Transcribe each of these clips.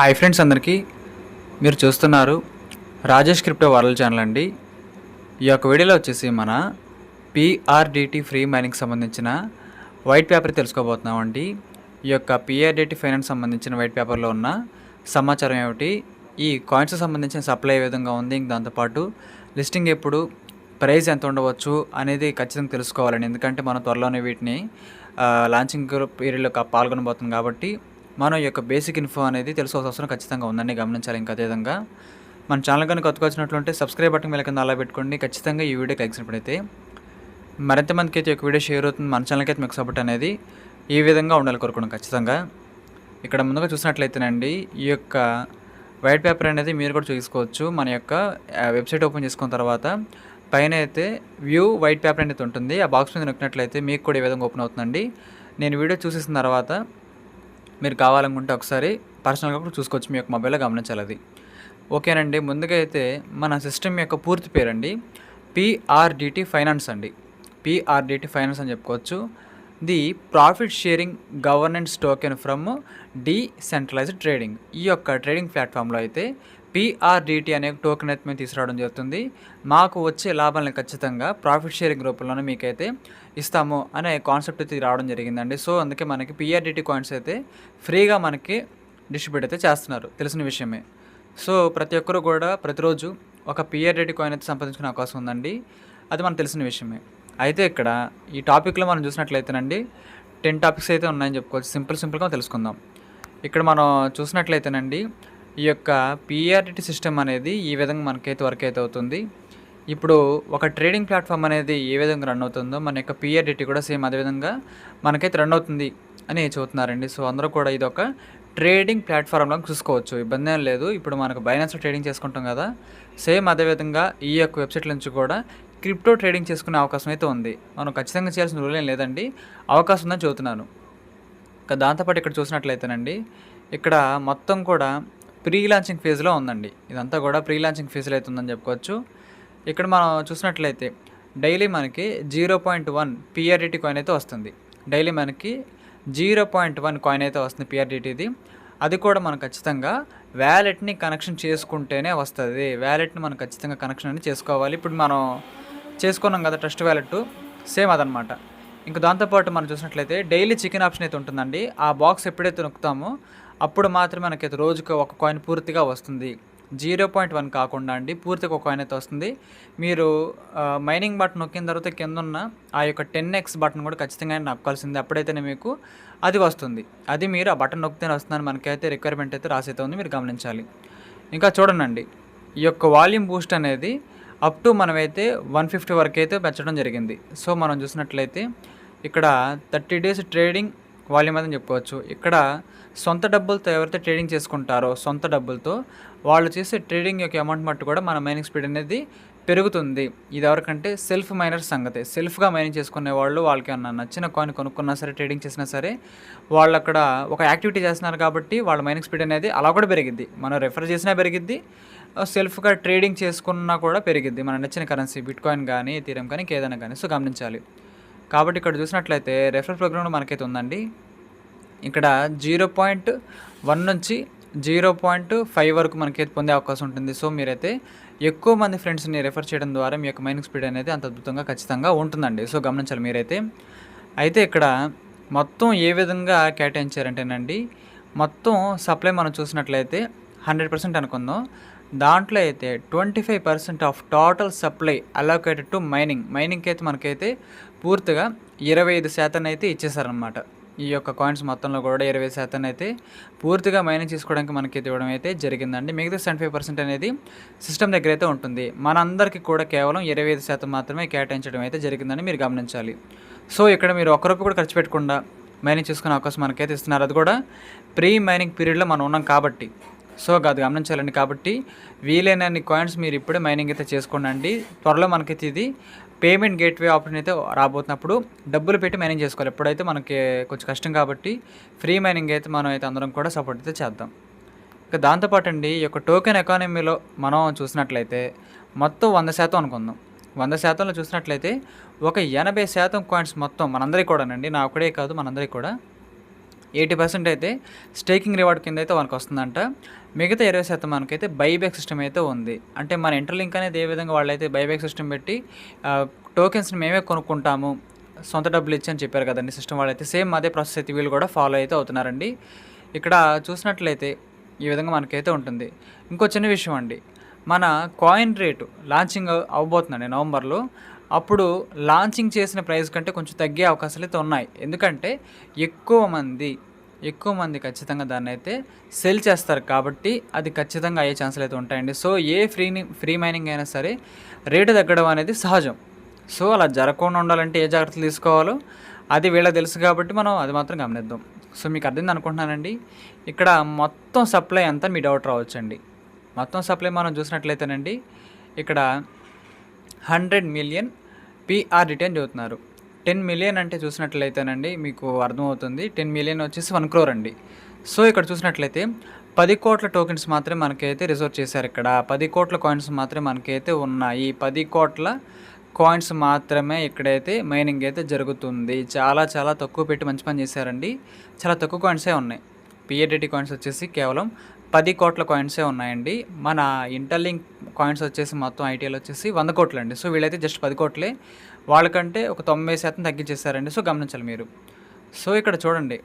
Hi friends అందరికీ. మీరు చూస్తున్నారు రాజేష్ క్రిప్టో వరల్డ్ ఛానల్ అండి. ఈ యొక్క వీడియోలో వచ్చేసి మన పిఆర్డిటీ ఫ్రీ మైనింగ్ సంబంధించిన వైట్ పేపర్ తెలుసుకోబోతున్నామండి. ఈ యొక్క పిఆర్డిటీ ఫైనాన్స్ సంబంధించిన వైట్ పేపర్లో ఉన్న సమాచారం ఏమిటి? ఈ కాయిన్స్ సంబంధించిన సప్లై ఏ విధంగా ఉంది? ఇంక దాంతోపాటు లిస్టింగ్ ఎప్పుడు ప్రైస్ ఎంత ఉండవచ్చు అనేది ఖచ్చితంగా తెలుసుకోవాలండి. ఎందుకంటే మనం త్వరలోనే వీటిని లాంచింగ్ పీరియడ్లో పాల్గొనబోతుంది కాబట్టి మనం ఈ యొక్క బేసిక్ ఇన్ఫో అనేది తెలుసుకోవాల్సిన అవసరం ఖచ్చితంగా ఉందని గమనించాలి ఇంకా అదేవిధంగా మన ఛానల్ కనుక కొత్తకొచ్చినట్లుంటే సబ్స్క్రైబ్ బటన్ మీద కింద అలా పెట్టుకోండి ఖచ్చితంగా ఈ వీడియోకి లైక్ అయితే మరింత మందికి అయితే ఒక వీడియో షేర్ అవుతుంది మన ఛానల్కి అయితే మీకు సపోర్ట్ అనేది ఈ విధంగా ఉండాలి కోరుకోండి ఖచ్చితంగా. ఇక్కడ ముందుగా చూసినట్లయితేనండి ఈ యొక్క వైట్ పేపర్ అనేది మీరు కూడా చూసుకోవచ్చు మన యొక్క వెబ్సైట్ ఓపెన్ చేసుకున్న తర్వాత పైన అయితే వ్యూ వైట్ పేపర్ అనేది ఉంటుంది ఆ బాక్స్ మీద నొక్కినట్లయితే మీకు కూడా ఈ విధంగా ఓపెన్ అవుతుందండి. నేను వీడియో చూసేసిన తర్వాత మీరు కావాలనుకుంటే ఒకసారి పర్సనల్గా కూడా చూసుకోవచ్చు. మీ యొక్క మొబైల్లో గమనించాలి అది ఓకేనండి. ముందుగా అయితే మన సిస్టమ్ యొక్క పూర్తి పేరండి. పిఆర్డిటి ఫైనాన్స్ అండి. పిఆర్డిటి ఫైనాన్స్ అని చెప్పుకోవచ్చు. The profit sharing governance token from decentralised trading. ఈ యొక్క ట్రేడింగ్ ప్లాట్ఫామ్లో అయితే పిఆర్డిటి అనే టోకెన్ అయితే మేము తీసుకురావడం జరుగుతుంది. మాకు వచ్చే లాభాలను ఖచ్చితంగా ప్రాఫిట్ షేరింగ్ రూపంలోనే మీకైతే ఇస్తాము అనే కాన్సెప్ట్ అయితే రావడం జరిగిందండి. సో అందుకే మనకి పిఆర్డిటి కాయిన్స్ అయితే ఫ్రీగా మనకి డిస్ట్రిబ్యూట్ అయితే చేస్తున్నారు. తెలిసిన విషయమే. సో ప్రతి ఒక్కరు కూడా ప్రతిరోజు ఒక పిఆర్డిటి కాయిన్ అయితే సంపాదించుకునే అవకాశం ఉందండి. అది మనకు తెలిసిన విషయమే. అయితే ఇక్కడ ఈ టాపిక్లో మనం చూసినట్లయితేనండి టెన్ టాపిక్స్ అయితే ఉన్నాయని చెప్పుకోవచ్చు. సింపుల్ సింపుల్గా తెలుసుకుందాం. ఇక్కడ మనం చూసినట్లయితేనండి ఈ యొక్క పిఆర్డిటి సిస్టమ్ అనేది ఈ విధంగా మనకైతే వర్క్ అయితే అవుతుంది. ఇప్పుడు ఒక ట్రేడింగ్ ప్లాట్ఫామ్ అనేది ఏ విధంగా రన్ అవుతుందో మన యొక్క పిఆర్డిటి కూడా సేమ్ అదే విధంగా మనకైతే రన్ అవుతుంది అని చెబుతున్నారండి. సో అందరూ కూడా ఇది ఒక ట్రేడింగ్ ప్లాట్ఫామ్లో చూసుకోవచ్చు. ఇబ్బంది ఏం లేదు. ఇప్పుడు మనకు బైనాన్స్లో ట్రేడింగ్ చేసుకుంటాం కదా సేమ్ అదేవిధంగా ఈ యొక్క వెబ్సైట్ నుంచి కూడా క్రిప్టో ట్రేడింగ్ చేసుకునే అవకాశం అయితే ఉంది. మనం ఖచ్చితంగా చేయాల్సిన రూల్ ఏం లేదండి. అవకాశం ఉందని చెబుతున్నాను. ఇంకా దాంతోపాటు ఇక్కడ చూసినట్లయితేనండి ఇక్కడ మొత్తం కూడా ప్రీ లాంచింగ్ ఫేజ్లో ఉందండి. ఇదంతా కూడా ప్రీ లాంచింగ్ ఫేజ్లో అయితే ఉందని చెప్పుకోవచ్చు. ఇక్కడ మనం చూసినట్లయితే డైలీ మనకి zero point one PRDT coin అయితే వస్తుంది. డైలీ మనకి జీరో పాయింట్ వన్ కాయిన్ అయితే వస్తుంది పిఆర్డిటీది అది కూడా మనం ఖచ్చితంగా వ్యాలెట్ని కనెక్షన్ చేసుకుంటేనే వస్తుంది. వ్యాలెట్ని మనం ఖచ్చితంగా కనెక్షన్ అనేది చేసుకోవాలి. ఇప్పుడు మనం చేసుకున్నాం కదా ట్రస్ట్ వ్యాలెట్ సేమ్ అదనమాట. ఇంకా దాంతోపాటు మనం చూసినట్లయితే డైలీ చికెన్ ఆప్షన్ అయితే ఉంటుందండి. ఆ బాక్స్ ఎప్పుడైతే నొక్కుతామో అప్పుడు మాత్రమే మనకైతే రోజుకి ఒక కాయిన్ పూర్తిగా వస్తుంది. జీరో పాయింట్ వన్ కాకుండా అండి పూర్తిగా ఒక కాయిన్ అయితే వస్తుంది. మీరు మైనింగ్ బటన్ నొక్కిన తర్వాత కింద ఉన్న ఆ యొక్క టెన్ ఎక్స్ బటన్ కూడా ఖచ్చితంగా నొక్కాల్సింది. అప్పుడైతేనే మీకు అది వస్తుంది. అది మీరు ఆ బటన్ నొక్కితేనే వస్తుందని మనకైతే రిక్వైర్మెంట్ అయితే రాసైతే ఉంది. మీరు గమనించాలి. ఇంకా చూడండి ఈ యొక్క వాల్యూమ్ బూస్ట్ అనేది అప్ టు మనమైతే వన్ ఫిఫ్టీ వరకు అయితే పెంచడం జరిగింది. సో మనం చూసినట్లయితే ఇక్కడ థర్టీ డేస్ ట్రేడింగ్ వాల్యూమ్ అని చెప్పుకోవచ్చు. ఇక్కడ సొంత డబ్బులతో ఎవరైతే ట్రేడింగ్ చేసుకుంటారో సొంత డబ్బులతో వాళ్ళు చేసే ట్రేడింగ్ యొక్క అమౌంట్ మట్టు కూడా మన మైనింగ్ స్పీడ్ అనేది పెరుగుతుంది. ఇది ఎవరికంటే సెల్ఫ్ మైనర్ సంగతి. సెల్ఫ్గా మైనింగ్ చేసుకునే వాళ్ళు వాళ్ళకి అన్న నచ్చిన కాయిన్ కొనుక్కున్నా సరే ట్రేడింగ్ చేసినా సరే వాళ్ళు అక్కడ ఒక యాక్టివిటీ చేస్తున్నారు కాబట్టి వాళ్ళ మైనింగ్ స్పీడ్ అనేది అలా కూడా పెరిగిద్ది. మనం రెఫర్ చేసినా పెరిగిద్ది. సెల్ఫ్గా ట్రేడింగ్ చేసుకున్నా కూడా పెరిగిద్ది. మన నచ్చిన కరెన్సీ బిట్ కాయిన్ కానీ తీరం కానీ ఏదైనా కానీ సో గమనించాలి. కాబట్టి ఇక్కడ చూసినట్లయితే రెఫరల్ ప్రోగ్రామ్ మనకైతే ఉందండి. ఇక్కడ జీరో పాయింట్ వన్ నుంచి జీరో పాయింట్ ఫైవ్ వరకు మనకైతే పొందే అవకాశం ఉంటుంది. సో మీరైతే ఎక్కువ మంది ఫ్రెండ్స్ని రెఫర్ చేయడం ద్వారా మీ యొక్క మైనింగ్ స్పీడ్ అనేది అంత అద్భుతంగా ఖచ్చితంగా ఉంటుందండి. సో గమనించాలి మీరైతే. అయితే ఇక్కడ మొత్తం ఏ విధంగా కేటాయించారంటేనండి మొత్తం సప్లై మనం చూసినట్లయితే హండ్రెడ్ పర్సెంట్ అనుకుందాం. దాంట్లో అయితే twenty five percent of total supply allocated to mining మైనింగ్కి అయితే మనకైతే పూర్తిగా ఇరవై ఐదు శాతం అయితే ఇచ్చేసారనమాట ఈ యొక్క కాయిన్స్ మొత్తంలో కూడా ఇరవై శాతం అయితే పూర్తిగా మైనింగ్ చేసుకోవడానికి మనకి ఇవ్వడం అయితే జరిగిందండి. మిగతా సెవెంటీ ఫైవ్ పర్సెంట్ అనేది సిస్టమ్ దగ్గర అయితే ఉంటుంది. మనందరికీ కూడా కేవలం ఇరవై ఐదు శాతం మాత్రమే కేటాయించడం అయితే జరిగిందని మీరు గమనించాలి. సో ఇక్కడ మీరు ఒక్క రూపాయి కూడా ఖర్చు పెట్టకుండా మైనింగ్ చేసుకునే అవకాశం మనకైతే ఇస్తున్నారు. అది కూడా ప్రీ మైనింగ్ పీరియడ్లో మనం ఉన్నాం కాబట్టి. సో అది గమనించాలండి. కాబట్టి వీలైనన్ని కాయిన్స్ మీరు ఇప్పుడే మైనింగ్ అయితే చేసుకోండి త్వరలో మనకైతే ఇది పేమెంట్ గేట్వే ఆప్షన్ అయితే రాబోతున్నప్పుడు డబ్బులు పెట్టి మైనింగ్ చేసుకోవాలి. ఎప్పుడైతే మనకి కొంచెం కష్టం కాబట్టి ఫ్రీ మైనింగ్ అయితే మనం అయితే అందరం కూడా సపోర్ట్ అయితే చేద్దాం. ఇక దాంతోపాటు అండి ఈ యొక్క టోకెన్ ఎకానమీలో మనం చూసినట్లయితే మొత్తం వంద శాతం అనుకుందాం. వంద శాతంలో చూసినట్లయితే ఒక ఎనభై శాతం కాయిన్స్ మొత్తం మనందరికీ కూడానండి. నా ఒకడే కాదు మనందరికీ కూడా ఎయిటీ పర్సెంట్ అయితే స్టేకింగ్ రివార్డ్ కింద అయితే మనకు వస్తుందంట మిగతా ఇరవై శాతం మనకైతే బైబ్యాక్ సిస్టమ్ అయితే ఉంది. అంటే మన ఇంటర్లింక్ అనేది ఏ విధంగా వాళ్ళైతే బైబ్యాక్ సిస్టమ్ పెట్టి టోకెన్స్ని మేమే కొనుక్కుంటాము సొంత డబ్బులు ఇచ్చి అని చెప్పారు కదండి సిస్టమ్ వాళ్ళైతే. సేమ్ అదే ప్రాసెస్ అయితే వీళ్ళు కూడా ఫాలో అయితే అవుతున్నారండి. ఇక్కడ చూసినట్లయితే ఈ విధంగా మనకైతే ఉంటుంది. ఇంకో చిన్న విషయం అండి. మన కాయిన్ రేటు లాంచింగ్ అవ్వబోతుందండి నవంబర్లో. అప్పుడు లాంచింగ్ చేసిన ప్రైస్ కంటే కొంచెం తగ్గే అవకాశాలు అయితే ఉన్నాయి. ఎందుకంటే ఎక్కువ మంది ఎక్కువ మంది ఖచ్చితంగా దాన్ని అయితే సెల్ చేస్తారు కాబట్టి అది ఖచ్చితంగా అయ్యే ఛాన్సులు అయితే ఉంటాయండి. So a free free mining అయినా సరే రేటు తగ్గడం అనేది సహజం. సో అలా జరగకుండా ఉండాలంటే ఏ జాగ్రత్తలు తీసుకోవాలో అది వీళ్ళ తెలుసు కాబట్టి మనం అది మాత్రం గమనిద్దాం. సో మీకు అర్థమైంది అనుకుంటున్నానండి. ఇక్కడ మొత్తం సప్లై అంతా మీ డౌట్ రావచ్చండి. మొత్తం సప్లై మనం చూసినట్లయితేనండి ఇక్కడ హండ్రెడ్ మిలియన్ పిఆర్ రిటర్న్ చదువుతున్నారు. టెన్ మిలియన్ అంటే చూసినట్లయితేనండి మీకు అర్థమవుతుంది. టెన్ మిలియన్ వచ్చేసి వన్ క్రోర్ అండి. సో ఇక్కడ చూసినట్లయితే పది కోట్ల టోకెన్స్ మాత్రమే మనకైతే రిజర్వ్ చేశారు ఇక్కడ. పది కోట్ల కాయిన్స్ మాత్రమే మనకైతే ఉన్నాయి. పది కోట్ల కాయిన్స్ మాత్రమే ఇక్కడైతే మైనింగ్ అయితే జరుగుతుంది. చాలా చాలా తక్కువ పెట్టి మంచి పని చేశారండి. చాలా తక్కువ కాయిన్సే ఉన్నాయి. పిఏడిటీ కాయిన్స్ వచ్చేసి కేవలం పది కోట్ల కాయిన్సే ఉన్నాయండి. మన ఇంటర్లింక్ కాయిన్స్ వచ్చేసి మొత్తం ఐటీఎల్ వచ్చేసి వంద కోట్లు అండి సో వీళ్ళైతే జస్ట్ పది కోట్లే. వాళ్ళకంటే ఒక తొంభై శాతం తగ్గించేశారండి. సో గమనించాలి మీరు. సో ఇక్కడ చూడండి.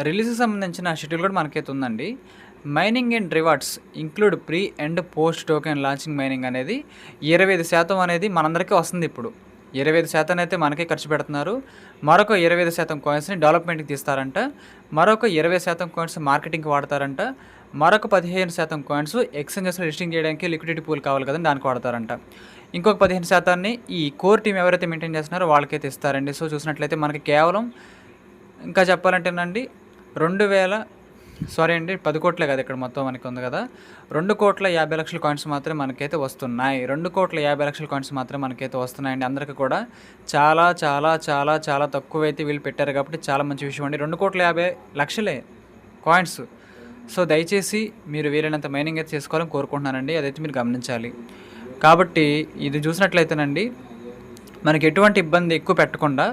రిలీజ్కి సంబంధించిన షెడ్యూల్ కూడా మనకైతే ఉందండి. Mining and rewards include pre and post token launching mining అనేది ఇరవై ఐదు శాతం అనేది మనందరికీ వస్తుంది ఇప్పుడు. ఇరవై ఐదు శాతం అయితే మనకే ఖర్చు పెడుతున్నారు. మరొక ఇరవై ఐదు శాతం కాయిన్స్ని డెవలప్మెంట్కి తీస్తారంట. మరొక ఇరవై శాతం కాయిన్స్ మార్కెటింగ్కి వాడతారంట. మరొక పదిహేను శాతం కాయిన్స్ ఎక్స్చేంజెస్లో లిస్టింగ్ చేయడానికి లిక్విడిటీ పూల్ కావాలి కదండి దానికి వాడతారంట. ఇంకొక పదిహేను శాతాన్ని ఈ కోర్ టీం ఎవరైతే మెయింటైన్ చేస్తున్నారో వాళ్ళకైతే ఇస్తారండి. సో చూసినట్లయితే మనకి కేవలం ఇంకా చెప్పాలంటేనండి రెండు వేల సారీ అండి పది కోట్లే కదా ఇక్కడ మొత్తం మనకి ఉంది కదా. రెండు కోట్ల యాభై లక్షల కాయిన్స్ మాత్రమే మనకైతే వస్తున్నాయి. రెండు కోట్ల యాభై లక్షల కాయిన్స్ మాత్రమే మనకైతే వస్తున్నాయండి. అందరికీ కూడా చాలా చాలా చాలా చాలా తక్కువ అయితే వీళ్ళు పెట్టారు కాబట్టి చాలా మంచి విషయం అండి. రెండు కోట్ల యాభై లక్షలే కాయిన్స్ సో దయచేసి మీరు వీలైనంత మైనింగ్ అయితే చేసుకోవాలని కోరుకుంటున్నానండి. అదైతే మీరు గమనించాలి. కాబట్టి ఇది చూసినట్లయితేనండి మనకి ఎటువంటి ఇబ్బంది ఎక్కువ పెట్టకుండా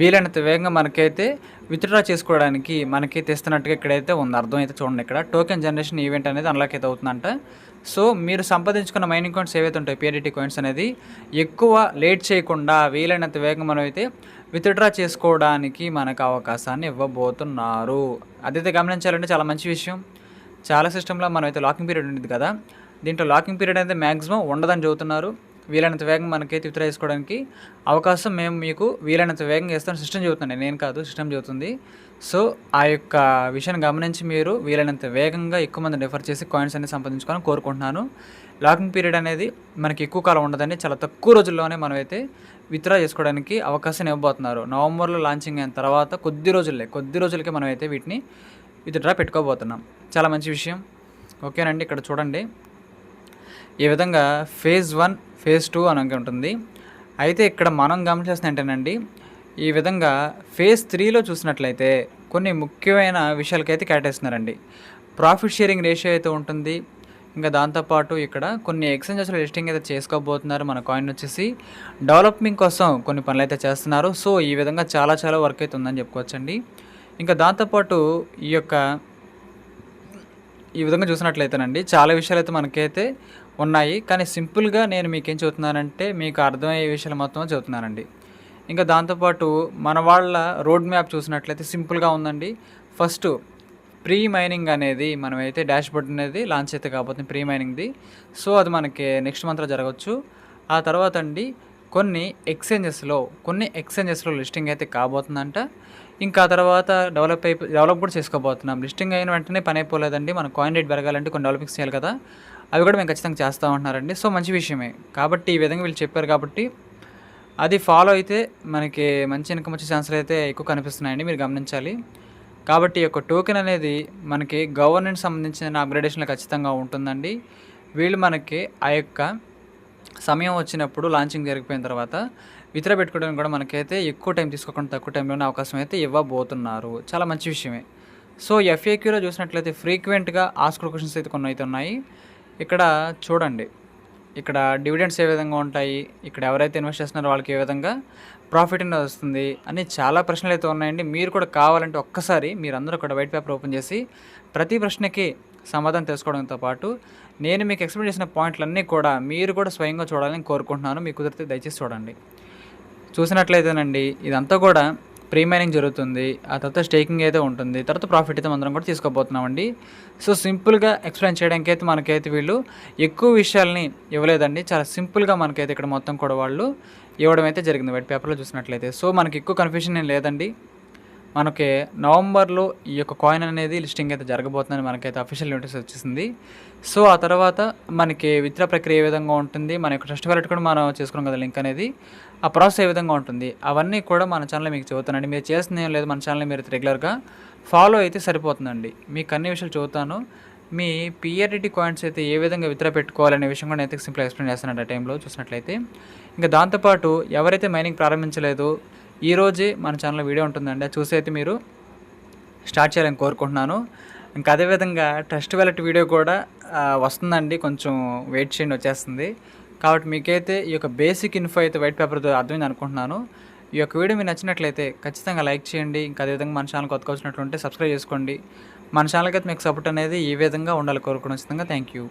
వీలైనంత వేగంగా మనకైతే విత్డ్రా చేసుకోవడానికి మనకి తెస్తున్నట్టుగా ఇక్కడైతే ఉంది. అర్థమైతే చూడండి ఇక్కడ. టోకెన్ జనరేషన్ ఈవెంట్ అనేది అన్లాక్ అయితే అవుతుందంట. సో మీరు సంపాదించుకున్న మైనింగ్ కాయిన్స్ ఏవైతే ఉంటాయి పిఆర్డిటీ కాయిన్స్ అనేది ఎక్కువ లేట్ చేయకుండా వీలైనంత వేగంగా మనం అయితే విత్డ్రా చేసుకోవడానికి మనకు అవకాశాన్ని ఇవ్వబోతున్నారు. అదైతే గమనించాలంటే చాలా మంచి విషయం. చాలా సిస్టంలో మనం అయితే లాకింగ్ పీరియడ్ ఉండేది కదా. దీంట్లో లాకింగ్ పీరియడ్ అయితే మ్యాక్సిమం ఉండదని చెబుతున్నారు. వీలైనంత వేగం మనకైతే విత్డ్రా చేసుకోవడానికి అవకాశం మేము మీకు వీలైనంత వేగంగా ఇస్తాం సిస్టమ్ చెబుతుంది నేను కాదు సిస్టమ్ చెబుతుంది. సో ఆ యొక్క విషయాన్ని గమనించి మీరు వీలైనంత వేగంగా ఎక్కువ మంది రిఫర్ చేసి కాయిన్స్ అనేది సంపాదించుకోవాలని కోరుకుంటున్నాను. లాకింగ్ పీరియడ్ అనేది మనకి ఎక్కువ కాలం ఉండదండి చాలా తక్కువ రోజుల్లోనే మనమైతే విత్డ్రా చేసుకోవడానికి అవకాశం ఇవ్వబోతున్నారు. నవంబర్లో లాంచింగ్ అయిన తర్వాత కొద్ది రోజులే కొద్ది రోజులకే మనమైతే వీటిని విత్డ్రా పెట్టుకోబోతున్నాం. చాలా మంచి విషయం. ఓకేనండి ఇక్కడ చూడండి. ఈ విధంగా ఫేజ్ వన్ ఫేజ్ టూ అని ఉంటుంది. అయితే ఇక్కడ మనం గమనించాల్సిన ఏంటండి ఈ విధంగా ఫేజ్ త్రీలో చూసినట్లయితే కొన్ని ముఖ్యమైన విషయాలకైతే కేటాయిస్తున్నారండి. ప్రాఫిట్ షేరింగ్ రేషియో అయితే ఉంటుంది. ఇంకా దాంతోపాటు ఇక్కడ కొన్ని ఎక్స్చేంజెస్లో లిస్టింగ్ అయితే చేసుకోబోతున్నారు మన కాయిన్ వచ్చేసి. డెవలప్మెంట్ కోసం కొన్ని పనులు అయితే చేస్తున్నారు. సో ఈ విధంగా చాలా చాలా వర్క్ అయితే ఉందని చెప్పుకోవచ్చండి. ఇంకా దాంతోపాటు ఈ యొక్క ఈ విధంగా చూసినట్లయితేనండి చాలా విషయాలు అయితే మనకైతే ఉన్నాయి. కానీ సింపుల్గా నేను మీకు ఏం చెబుతున్నానంటే మీకు అర్థమయ్యే విషయాలు మొత్తం చెబుతున్నానండి. ఇంకా దాంతోపాటు మన వాళ్ళ రోడ్ మ్యాప్ చూసినట్లయితే సింపుల్గా ఉందండి. ఫస్ట్ ప్రీ మైనింగ్ అనేది మనమైతే డాష్ బోర్డ్ అనేది లాంచ్ అయితే కాబోతుంది ప్రీ మైనింగ్ది సో అది మనకి నెక్స్ట్ మంత్లో జరగవచ్చు ఆ తర్వాత అండి కొన్ని ఎక్స్చేంజెస్లో కొన్ని ఎక్స్చేంజెస్లో లిస్టింగ్ అయితే కాబోతుందంట. ఇంకా తర్వాత డెవలప్ అయిపో డెవలప్ కూడా చేసుకోబోతున్నాం. లిస్టింగ్ అయిన వెంటనే పని అయిపోలేదండి. మన కాయిన్ రేట్ పెరగాలంటే కొన్ని డెవలపింగ్స్ చేయాలి కదా. అవి కూడా మేము ఖచ్చితంగా చేస్తూ ఉంటున్నారండి. సో మంచి విషయమే. కాబట్టి ఈ విధంగా వీళ్ళు చెప్పారు కాబట్టి అది ఫాలో అయితే మనకి మంచి ఇన్కమ్ వచ్చే ఛాన్సులు అయితే ఎక్కువ కనిపిస్తున్నాయండి. మీరు గమనించాలి. కాబట్టి ఈ యొక్క టోకెన్ అనేది మనకి గవర్నెన్స్ సంబంధించిన అప్గ్రేడేషన్లో ఖచ్చితంగా ఉంటుందండి. వీళ్ళు మనకి ఆ యొక్క సమయం వచ్చినప్పుడు లాంచింగ్ జరిగిపోయిన తర్వాత విత్ర పెట్టుకోవడానికి కూడా మనకైతే ఎక్కువ టైం తీసుకోకుండా తక్కువ టైంలోనే అవకాశం అయితే ఇవ్వబోతున్నారు. చాలా మంచి విషయమే. సో ఎఫ్ఏక్యూలో చూసినట్లయితే ఫ్రీక్వెంట్గా ఆస్కర్ క్వశ్చన్స్ అయితే కొన్ని అయితే ఉన్నాయి. ఇక్కడ చూడండి. ఇక్కడ డివిడెండ్స్ ఏ విధంగా ఉంటాయి? ఇక్కడ ఎవరైతే ఇన్వెస్ట్ చేస్తున్నారో వాళ్ళకి ఏ విధంగా ప్రాఫిట్ అనేది వస్తుంది? అని చాలా ప్రశ్నలు అయితే ఉన్నాయండి. మీరు కూడా కావాలంటే ఒక్కసారి మీరందరూ కూడా వైట్ పేపర్ ఓపెన్ చేసి ప్రతి ప్రశ్నకి సమాధానం తెలుసుకోవడంతో పాటు నేను మీకు ఎక్స్ప్లెయిన్ చేసిన పాయింట్లన్నీ కూడా మీరు కూడా స్వయంగా చూడాలని కోరుకుంటున్నాను. మీకు కుదిరితే దయచేసి చూడండి. చూసినట్లయితేనండి ఇదంతా కూడా ప్రీ మైనింగ్ జరుగుతుంది. ఆ తర్వాత స్టేకింగ్ అయితే ఉంటుంది. తర్వాత ప్రాఫిట్ అయితే అందరం కూడా తీసుకోబోతున్నామండి. సో సింపుల్గా ఎక్స్ప్లెయిన్ చేయడానికి అయితే మనకైతే వీళ్ళు ఎక్కువ విషయాల్ని ఇవ్వలేదండి. చాలా సింపుల్గా మనకైతే ఇక్కడ మొత్తం కూడా వాళ్ళు ఇవ్వడం అయితే జరిగింది. వైట్ పేపర్లో చూసినట్లయితే. సో మనకి ఎక్కువ కన్ఫ్యూషన్ ఏం లేదండి. మనకి నవంబర్లో ఈ యొక్క కాయిన్ అనేది లిస్టింగ్ అయితే జరగబోతుందని మనకైతే అఫీషియల్ నోటీస్ వచ్చేసింది. సో ఆ తర్వాత మనకి విత్డ్రా ప్రక్రియ ఏ విధంగా ఉంటుంది మన యొక్క ట్రస్ట్ వ్యాలెట్ కూడా మనం చేసుకున్నాం కదా లింక్ అనేది ఆ ప్రాసెస్ ఏ విధంగా ఉంటుంది అవన్నీ కూడా మన ఛానల్ మీకు చెబుతానండి. మీరు చేస్తుంది లేదు మన ఛానల్ మీరు రెగ్యులర్గా ఫాలో అయితే సరిపోతుందండి. మీకు అన్ని విషయాలు చదువుతాను మీ పిఆర్డిటీ కాయిన్స్ అయితే ఏ విధంగా విత్డ్రా పెట్టుకోవాలనే విషయం కూడా నేను సింపుల్ ఎక్స్ప్లెయిన్ చేస్తాను ఆ టైంలో చూసినట్లయితే. ఇంకా దాంతోపాటు ఎవరైతే మైనింగ్ ప్రారంభించలేదు ఈరోజే మన ఛానల్లో వీడియో ఉంటుందండి. చూసి అయితే మీరు స్టార్ట్ చేయాలని కోరుకుంటున్నాను. ఇంకా అదేవిధంగా ట్రస్ట్ వ్యాలెట్ వీడియో కూడా వస్తుందండి. కొంచెం వెయిట్ చేయండి వచ్చేస్తుంది. కాబట్టి మీకైతే ఈ యొక్క బేసిక్ ఇన్ఫో అయితే వైట్ పేపర్తో అర్థమైంది అనుకుంటున్నాను. ఈ యొక్క వీడియో మీకు నచ్చినట్లయితే ఖచ్చితంగా లైక్ చేయండి. ఇంకా అదేవిధంగా మన ఛానల్ కొత్తగా వచ్చినట్లుంటే సబ్స్క్రైబ్ చేసుకోండి. మన ఛానల్కి అయితే మీకు సపోర్ట్ అనేది ఈ విధంగా ఉండాలి కోరుకుని ఖచ్చితంగా థ్యాంక్ యూ.